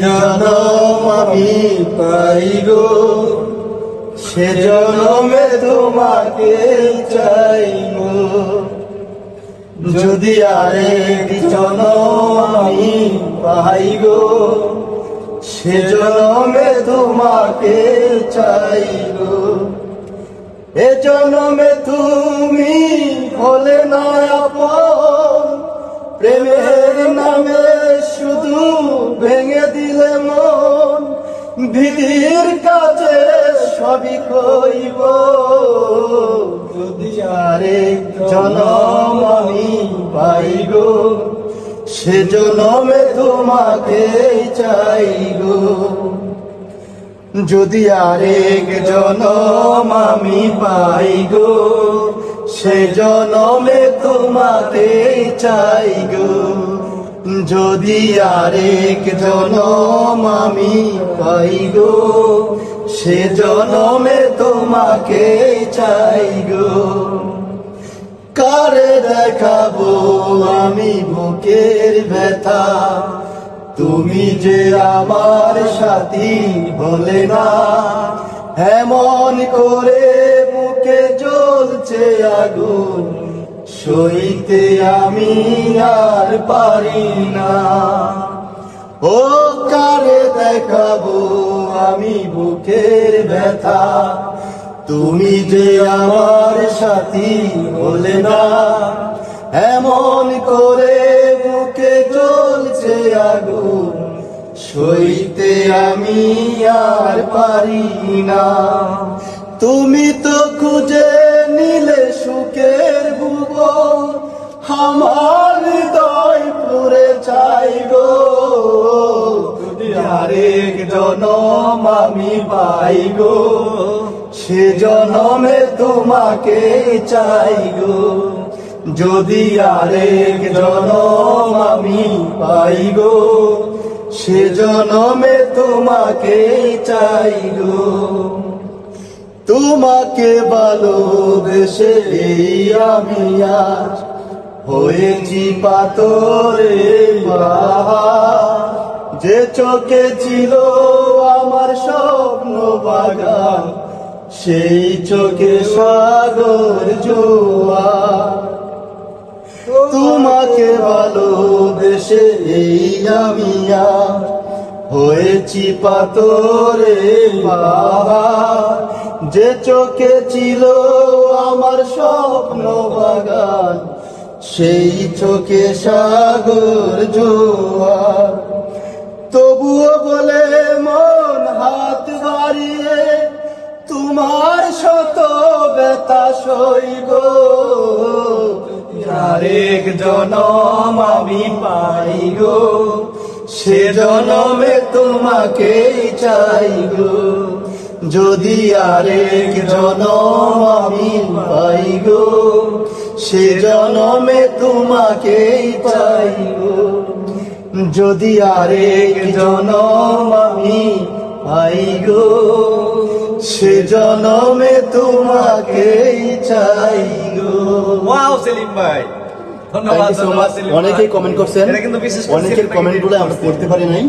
জনম আমি পাই গো। সে জনমে তোমাকে চাই গো। যদি আরেক জনম আমি পাই গো, সে জনমে তোমাকে চাই গো। এ জনমে তুমি হলে না আপন, প্রেমের নামে বিধির কাছে সবই কইব। যদি আরেক জনম আমি পাইব সে জনমে তোমাকে চাইগো যদি আরেক জনম আমি পাই গো, সে জনমে তোমাকে চাই গো। যদি আরেক জনম আমি পাই গো, সে জনমে তোমাকে চাই গো। কারে দেখাবো আমি বুকের ব্যথা? তুমি যে আমার সাথী বলে না। এমন করে বুকে জ্বলছে আগুন। সইতে আমি আর পারি না। ও কারে দেখাবো আমি বুকের ব্যথা। তুমি যে আমার সাথী বলে না, এমন করে বুকে জ্বলছে আগুন। সইতে আমি আর পারি না। তুমি তো খুঁজে নিলে আমার হৃদয় পুরে চাইব আরেক জনম আমি পাই গো। সে জনমে তোমাকে চাই গো। যদি আরেক জনম আমি পাই গো সে জনমে তোমাকে চাই গো। তোমাকে ভালোবেসে আমি আজ হয়েছি পাতরে যে চোখে ছিল আমার স্বপ্ন বাগান, সেই চোখে সাগর জোয়ার তোমাকে ভালোবেসে এই আমি আর হয়েছি পাতরে পাহাড় যে চোখে ছিল আমার স্বপ্ন বাগান সেই চোখে সাগর জোয়ার। তবুও বলে মন হাত বাড়িয়ে, তোমার শত ব্যথা সইব আরেক জনম আমি পাই গো। সে জনমে তোমাকে চাই গো। যদি আরেক জনম আমি পাই গো সে জনমে তোমাকে চাই গো। যদি আরেক জনম আমি পাই গো সে জনমে তোমাকে চাই গো। ওয়াও সেলিম ভাই। অনেকেই কমেন্ট করছেন। কিন্তু বিশেষ করে অনেকের কমেন্টগুলো আমরা। পড়তে পারি নাই।